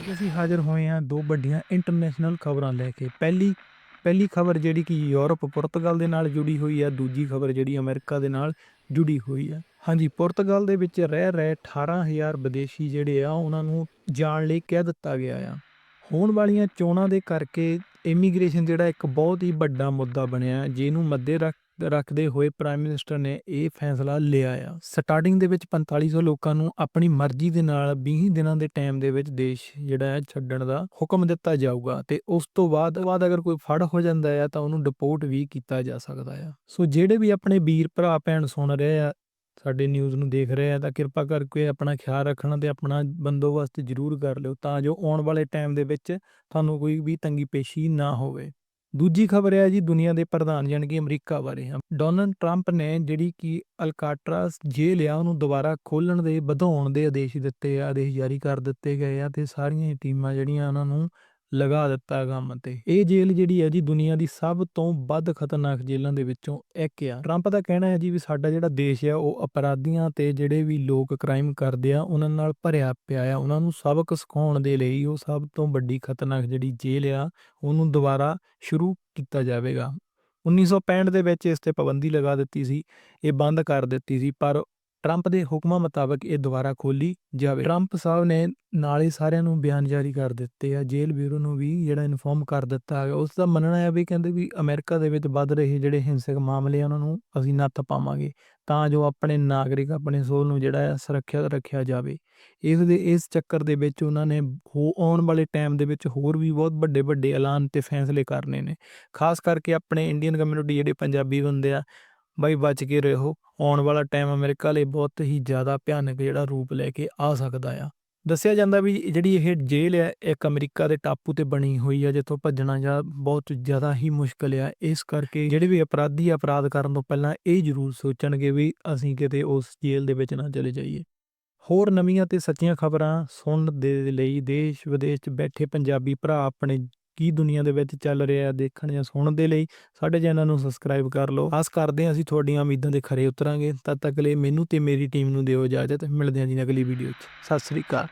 ਅੱਜ ਅਸੀਂ ਹਾਜ਼ਰ ਹੋਏ ਹਾਂ ਦੋ ਵੱਡੀਆਂ ਇੰਟਰਨੈਸ਼ਨਲ ਖਬਰਾਂ ਲੈ ਕੇ। ਪਹਿਲੀ ਪਹਿਲੀ ਖਬਰ ਜਿਹੜੀ ਕਿ ਯੂਰਪ, ਪੁਰਤਗਾਲ ਦੇ ਨਾਲ ਜੁੜੀ ਹੋਈ ਹੈ ਦੂਜੀ ਖਬਰ ਜਿਹੜੀ ਅਮਰੀਕਾ ਦੇ ਨਾਲ ਜੁੜੀ ਹੋਈ ਹੈ ਹਾਂਜੀ, ਪੁਰਤਗਾਲ ਦੇ ਵਿੱਚ ਰਹਿ, ਰਹੇ 18000 ਵਿਦੇਸ਼ੀ ਜਿਹੜੇ ਆ, ਉਹਨਾਂ ਨੂੰ ਜਾਣ ਲਈ ਕਹਿ ਦਿੱਤਾ ਗਿਆ ਆ। ਹੋਣ ਵਾਲੀਆਂ ਚੋਣਾਂ ਦੇ ਕਰਕੇ ਇਮੀਗ੍ਰੇਸ਼ਨ ਜਿਹੜਾ ਇੱਕ ਬਹੁਤ ਹੀ ਵੱਡਾ ਮੁੱਦਾ ਬਣਿਆ ਜਿਹਨੂੰ ਮੱਦੇ ਰੱਖ, ਰੱਖਦੇ ਹੋਏ ਪ੍ਰਾਈਮ ਮਿਨਿਸਟਰ ਨੇ ਇਹ ਫੈਸਲਾ ਲਿਆ ਆ। ਸਟਾਰਟਿੰਗ ਦੇ ਵਿੱਚ 4500 ਲੋਕਾਂ ਨੂੰ ਆਪਣੀ ਮਰਜ਼ੀ ਦੇ ਨਾਲ 20 ਦਿਨਾਂ ਦੇ ਟਾਈਮ ਦੇ ਵਿੱਚ ਦੇਸ਼ ਜਿਹੜਾ ਹੈ ਛੱਡਣ ਦਾ ਹੁਕਮ ਦਿੱਤਾ ਜਾਊਗਾ ਤੇ ਉਸ ਤੋਂ ਬਾਅਦ ਬਾਅਦ ਅਗਰ ਕੋਈ ਫੜ ਹੋ ਜਾਂਦਾ ਹੈ ਤਾਂ ਉਹਨੂੰ ਡਿਪੋਰਟ ਵੀ ਕੀਤਾ ਜਾ ਸਕਦਾ ਆ। ਸੋ ਜਿਹੜੇ ਵੀ ਆਪਣੇ ਵੀਰ ਭਰਾ, ਭੈਣ ਸੁਣ ਰਹੇ ਆ ਸਾਡੇ ਨਿਊਜ਼ ਨੂੰ ਦੇਖ ਰਹੇ ਆ ਤਾਂ ਕਿਰਪਾ ਕਰਕੇ ਆਪਣਾ ਖਿਆਲ ਰੱਖਣਾ ਤੇ ਆਪਣਾ ਬੰਦੋਬਸਤ ਜ਼ਰੂਰ ਕਰ ਲਿਓ ਤਾਂ ਜੋ ਆਉਣ ਵਾਲੇ ਟਾਈਮ ਦੇ ਵਿੱਚ ਤੁਹਾਨੂੰ ਕੋਈ ਵੀ ਤੰਗੀ ਪੇਸ਼ੀ ਨਾ ਹੋਵੇ। ਦੂਜੀ ਖਬਰ ਹੈ ਜੀ ਦੁਨੀਆ ਦੇ ਪ੍ਰਧਾਨ ਜਾਣੀ ਕਿ ਅਮਰੀਕਾ ਬਾਰੇ ਹਾਂ ਡੋਨਲਡ ਟਰੰਪ ਨੇ ਜਿਹੜੀ ਕਿ ਅਲਕਾਟਰਾਸ ਜੇਲ੍ਹ ਆ, ਉਹਨੂੰ ਦੁਬਾਰਾ ਖੋਲਣ ਦੇ, ਵਧਾਉਣ ਦੇ ਆਦੇਸ਼ ਦਿੱਤੇ ਆ, ਆਦੇਸ਼ ਜਾਰੀ ਕਰ ਦਿੱਤੇ ਗਏ ਆ ਤੇ ਸਾਰੀਆਂ ਹੀ ਟੀਮਾਂ ਜਿਹੜੀਆਂ ਉਹਨਾਂ ਨੂੰ ਲਗਾ ਦਿੱਤਾ ਕੰਮ ਤੇ। ਇਹ ਜੇਲ੍ਹ ਜਿਹੜੀ ਹੈ ਜੀ ਦੁਨੀਆ ਦੀ ਸਭ ਤੋਂ ਵੱਧ ਖਤਰਨਾਕ ਜੇਲ੍ਹਾਂ ਦੇ ਵਿੱਚੋਂ ਇੱਕ ਆ। ਟਰੰਪ ਦਾ ਕਹਿਣਾ ਹੈ ਜੀ ਵੀ ਸਾਡਾ ਜਿਹੜਾ ਦੇਸ਼ ਆ, ਉਹ ਅਪਰਾਧੀਆਂ ਤੇ ਜਿਹੜੇ ਵੀ ਲੋਕ ਕ੍ਰਾਈਮ ਕਰਦੇ ਆ, ਉਹਨਾਂ ਨਾਲ ਭਰਿਆ ਪਿਆ ਆ। ਉਹਨਾਂ ਨੂੰ ਸਬਕ ਸਿਖਾਉਣ ਦੇ ਲਈ ਉਹ ਸਭ ਤੋਂ ਵੱਡੀ ਖਤਰਨਾਕ ਜਿਹੜੀ ਜੇਲ੍ਹ ਆ, ਉਹਨੂੰ ਦੁਬਾਰਾ ਸ਼ੁਰੂ ਕੀਤਾ ਜਾਵੇਗਾ। 1965 ਦੇ ਵਿੱਚ ਇਸ ਤੇ ਪਾਬੰਦੀ ਲਗਾ ਦਿੱਤੀ ਸੀ, ਇਹ ਬੰਦ ਕਰ ਦਿੱਤੀ ਸੀ, ਪਰ ਟਰੰਪ ਦੇ ਹੁਕਮਾਂ ਮੁਤਾਬਕ ਇਹ ਦੁਬਾਰਾ ਖੋਲੀ ਜਾਵੇ। ਟਰੰਪ ਸਾਹਿਬ ਨੇ ਨਾਲ ਹੀ ਸਾਰਿਆਂ ਨੂੰ ਬਿਆਨ ਜਾਰੀ ਕਰ ਦਿੱਤੇ ਆ। ਜੇਲ੍ਹ ਬਿਊਰੋ ਨੂੰ ਵੀ ਜਿਹੜਾ ਇਨਫੋਰਮ ਕਰ ਦਿੱਤਾ ਹੈ ਉਸ ਦਾ ਮੰਨਣਾ ਹੈ ਵੀ ਕਹਿੰਦੇ ਵੀ ਅਮਰੀਕਾ ਦੇ ਵਿੱਚ ਵੱਧ ਰਹੇ ਜਿਹੜੇ ਹਿੰਸਕ ਮਾਮਲੇ ਆ, ਉਹਨਾਂ ਨੂੰ ਅਸੀਂ ਨੱਥ ਪਾਵਾਂਗੇ ਤਾਂ ਜੋ ਆਪਣੇ ਨਾਗਰਿਕ ਆਪਣੇ ਸੋਲ ਨੂੰ ਜਿਹੜਾ ਹੈ ਸੁਰੱਖਿਅਤ ਰੱਖਿਆ ਜਾਵੇ। ਇਸ ਦੇ, ਇਸ ਚੱਕਰ ਦੇ ਵਿੱਚ ਉਹਨਾਂ ਨੇ ਹੋ, ਆਉਣ ਵਾਲੇ ਟਾਈਮ ਦੇ ਵਿੱਚ ਹੋਰ ਵੀ ਬਹੁਤ ਵੱਡੇ ਵੱਡੇ ਐਲਾਨ ਤੇ ਫੈਸਲੇ ਕਰਨੇ ਨੇ। ਖਾਸ ਕਰਕੇ ਆਪਣੇ ਇੰਡੀਅਨ ਕਮਿਊਨਿਟੀ ਜਿਹੜੇ ਪੰਜਾਬੀ ਬੰਦੇ ਆ ਬਾਈ ਬਚ ਕੇ ਰਹੋ। ਆਉਣ ਵਾਲਾ ਟਾਈਮ ਅਮਰੀਕਾ ਲਈ ਬਹੁਤ ਹੀ ਜ਼ਿਆਦਾ ਭਿਆਨਕ ਜਿਹੜਾ ਰੂਪ ਲੈ ਕੇ ਆ ਸਕਦਾ ਆ। ਦੱਸਿਆ ਜਾਂਦਾ ਵੀ ਜਿਹੜੀ ਇਹ ਜੇਲ੍ਹ ਹੈ ਇੱਕ ਅਮਰੀਕਾ ਦੇ ਟਾਪੂ ਤੇ ਬਣੀ ਹੋਈ ਆ, ਜਿੱਥੋਂ ਭੱਜਣਾ ਜਾਂ ਬਹੁਤ ਜ਼ਿਆਦਾ ਹੀ ਮੁਸ਼ਕਲ ਆ। ਇਸ ਕਰਕੇ ਜਿਹੜੇ ਵੀ ਅਪਰਾਧੀ ਅਪਰਾਧ ਕਰਨ ਤੋਂ ਪਹਿਲਾਂ ਇਹ ਜ਼ਰੂਰ ਸੋਚਣਗੇ ਵੀ ਅਸੀਂ ਕਿਤੇ ਉਸ ਜੇਲ੍ਹ ਦੇ ਵਿੱਚ ਨਾ ਚਲੇ ਜਾਈਏ। ਹੋਰ ਨਵੀਆਂ ਤੇ ਸੱਚੀਆਂ ਖਬਰਾਂ ਸੁਣਨ ਦੇ ਲਈ ਦੇਸ਼ ਵਿਦੇਸ਼ 'ਚ ਬੈਠੇ ਪੰਜਾਬੀ ਭਰਾ ਆਪਣੇ ਕੀ ਦੁਨੀਆ ਦੇ ਵਿੱਚ ਚੱਲ ਰਿਹਾ ਦੇਖਣ ਜਾਂ ਸੁਣਨ ਦੇ ਲਈ, ਸਾਡੇ ਚੈਨਲ ਨੂੰ ਸਬਸਕ੍ਰਾਈਬ ਕਰ ਲਓ। ਆਸ ਕਰਦੇ ਹਾਂ ਅਸੀਂ ਤੁਹਾਡੀਆਂ ਉਮੀਦਾਂ ਦੇ ਖਰੇ ਉਤਰਾਂਗੇ। ਤਦ ਤੱਕ ਲਈ ਮੈਨੂੰ ਤੇ ਮੇਰੀ ਟੀਮ ਨੂੰ ਦਿਓ ਇਜਾਜ਼ਤ। ਮਿਲਦੇ ਹਾਂ ਜੀ ਅਗਲੀ ਵੀਡੀਓ 'ਚ। ਸਤਿ ਸ੍ਰੀ ਅਕਾਲ।